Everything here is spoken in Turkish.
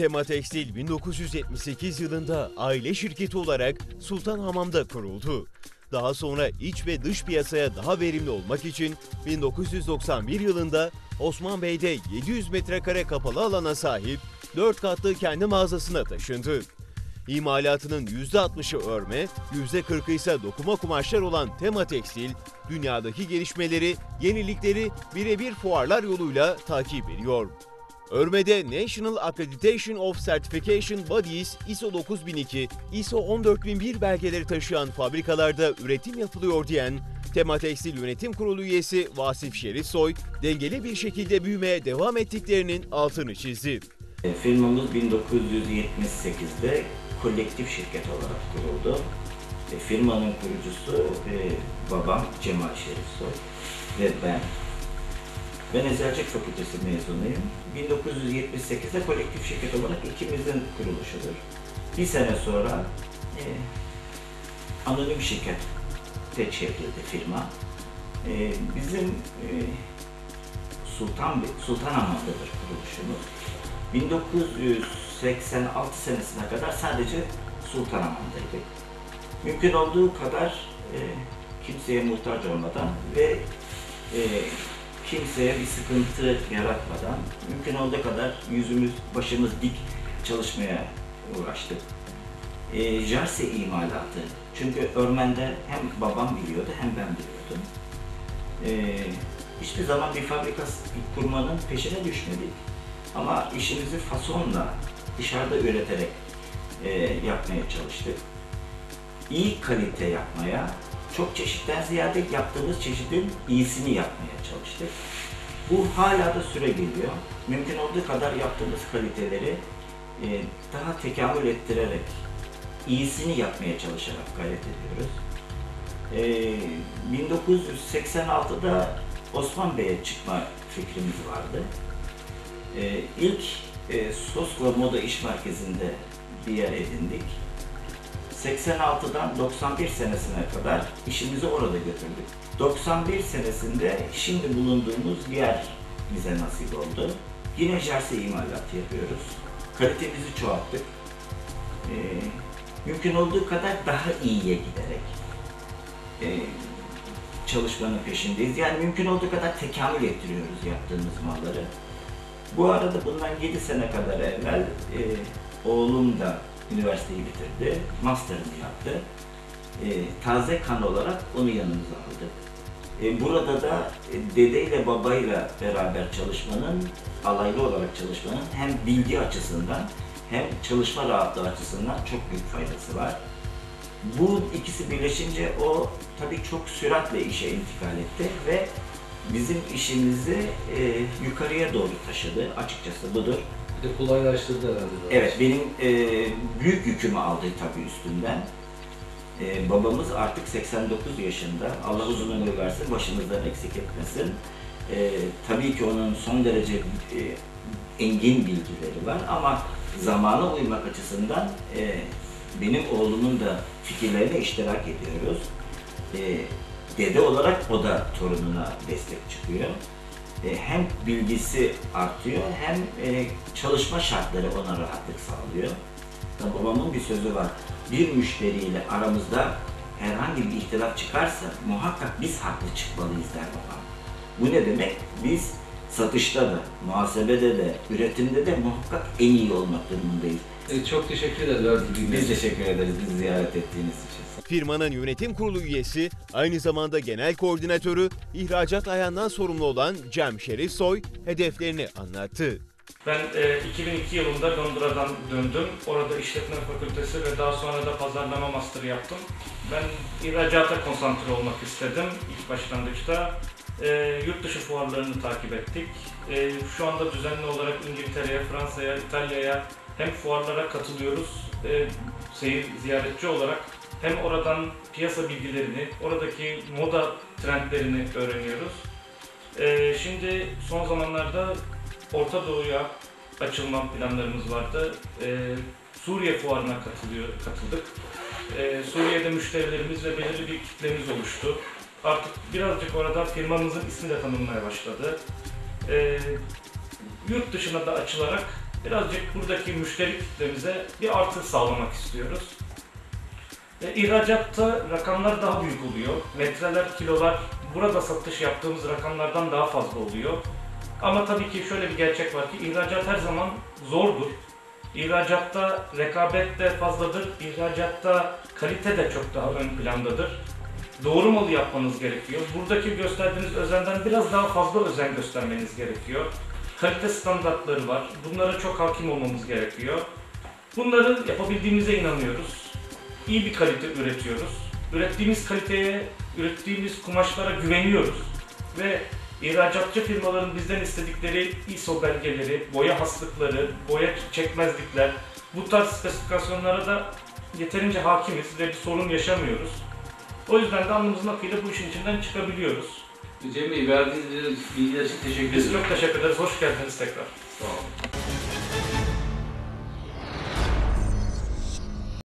Tema Tekstil 1978 yılında aile şirketi olarak Sultanhamam'da kuruldu. Daha sonra iç ve dış piyasaya daha verimli olmak için 1991 yılında Osman Bey'de 700 metrekare kapalı alana sahip 4 katlı kendi mağazasına taşındı. İmalatının %60'ı örme, %40'ı ise dokuma kumaşlar olan Tema Tekstil, dünyadaki gelişmeleri, yenilikleri birebir fuarlar yoluyla takip ediyor. Örmede National Accreditation of Certification Bodies ISO 9002, ISO 14001 belgeleri taşıyan fabrikalarda üretim yapılıyor diyen Tema Tekstil Yönetim Kurulu üyesi Vasif Şerifsoy, dengeli bir şekilde büyümeye devam ettiklerinin altını çizdi. E, Firmamız 1978'de kolektif şirket olarak kuruldu. E, Firmanın kurucusu e, babam Cemal Şerifsoy ve ben. Ben Eczacılık Fakültesi mezunuyum. 1978'de kolektif şirket olarak ikimizin kuruluşudur. Bir sene sonra e, anonim şirkete çevrildi firma. E, bizim e, Sultan Sultanahmet'tedir kuruluşumuz. 1986 senesine kadar sadece Sultanahmet'teydik. Mümkün olduğu kadar e, kimseye muhtaç olmadan ve e, kimseye bir sıkıntı yaratmadan mümkün olduğu kadar yüzümüz, başımız dik çalışmaya uğraştık. E, Jarse imalatı. Çünkü örmende hem babam biliyordu hem ben biliyordum. E, hiçbir zaman bir fabrika kurmanın peşine düşmedik. Ama işimizi fasonla dışarıda üreterek e, yapmaya çalıştık. İyi kalite yapmaya, çok çeşitten ziyade yaptığımız çeşidin iyisini yapmaya çalıştık. Bu hala da süre geliyor. Mümkün olduğu kadar yaptığımız kaliteleri e, daha tekamül ettirerek, iyisini yapmaya çalışarak gayret ediyoruz. E, 1986'da Osman Bey'e çıkma fikrimiz vardı. E, ilk e, Moda İş Merkezi'nde bir yer edindik. 86'dan 91 senesine kadar işimizi orada götürdük. 91 senesinde şimdi bulunduğumuz yer bize nasip oldu. Yine jersey imalatı yapıyoruz. Kalitemizi çoğalttık. E, mümkün olduğu kadar daha iyiye giderek e, çalışmanın peşindeyiz. Yani mümkün olduğu kadar tekamül ettiriyoruz yaptığımız malları. Bu arada bundan 7 sene kadar evvel e, oğlum da üniversiteyi bitirdi, master'ını yaptı. E, taze kan olarak onu yanımıza aldık. E, burada da e, dedeyle babayla beraber çalışmanın, alaylı olarak çalışmanın hem bilgi açısından hem çalışma rahatlığı açısından çok büyük faydası var. Bu ikisi birleşince o tabii çok süratle işe intikal etti ve bizim işimizi e, yukarıya doğru taşıdı. Açıkçası budur. De kolaylaştırdı herhalde. Evet, benim e, büyük yükümü aldı tabii üstümden. E, babamız artık 89 yaşında. Allah uzun ömür versin, başımızdan eksik etmesin. E, tabii ki onun son derece e, engin bilgileri var ama zamana uymak açısından e, benim oğlumun da fikirlerine iştirak ediyoruz. E, dede olarak o da torununa destek çıkıyor. E, hem bilgisi artıyor hem e, çalışma şartları ona rahatlık sağlıyor. Babamın bir sözü var. Bir müşteriyle aramızda herhangi bir ihtilaf çıkarsa muhakkak biz haklı çıkmalıyız der babam. Bu ne demek? Biz satışta da, muhasebede de, üretimde de muhakkak en iyi olmak durumundayız. E, çok teşekkür ederiz Biz teşekkür ederiz bizi ziyaret ettiğiniz için. Firmanın yönetim kurulu üyesi, aynı zamanda genel koordinatörü, ihracat ayağından sorumlu olan Cem Şerifsoy hedeflerini anlattı. Ben e, 2002 yılında Londra'dan döndüm. Orada işletme fakültesi ve daha sonra da pazarlama master yaptım. Ben ihracata konsantre olmak istedim ilk başlangıçta. E, yurt dışı fuarlarını takip ettik. E, şu anda düzenli olarak İngiltere'ye, Fransa'ya, İtalya'ya hem fuarlara katılıyoruz, e, seyir ziyaretçi olarak hem oradan piyasa bilgilerini, oradaki moda trendlerini öğreniyoruz. E, şimdi son zamanlarda Orta Doğu'ya açılma planlarımız vardı. Ee, Suriye fuarına katılıyor, katıldık. Ee, Suriye'de müşterilerimiz ve belirli bir kitlemiz oluştu. Artık birazcık orada firmamızın ismi de tanınmaya başladı. Ee, yurt dışına da açılarak birazcık buradaki müşteri kitlemize bir artı sağlamak istiyoruz. E, ihracatta rakamlar daha büyük oluyor. Metreler, kilolar burada satış yaptığımız rakamlardan daha fazla oluyor. Ama tabii ki şöyle bir gerçek var ki ihracat her zaman zordur. İhracatta rekabet de fazladır. İhracatta kalite de çok daha ön plandadır. Doğru malı yapmanız gerekiyor. Buradaki gösterdiğiniz özenden biraz daha fazla özen göstermeniz gerekiyor. Kalite standartları var. Bunlara çok hakim olmamız gerekiyor. Bunları yapabildiğimize inanıyoruz. İyi bir kalite üretiyoruz. Ürettiğimiz kaliteye, ürettiğimiz kumaşlara güveniyoruz. Ve ihracatçı firmaların bizden istedikleri ISO belgeleri, boya haslıkları, boya çekmezlikler, bu tarz spesifikasyonlara da yeterince hakimiz ve bir sorun yaşamıyoruz. O yüzden de alnımızın akıyla bu işin içinden çıkabiliyoruz. Cem Bey verdiğiniz bilgiler için teşekkür ederim. çok teşekkür ederiz. Hoş geldiniz tekrar. Sağ olun.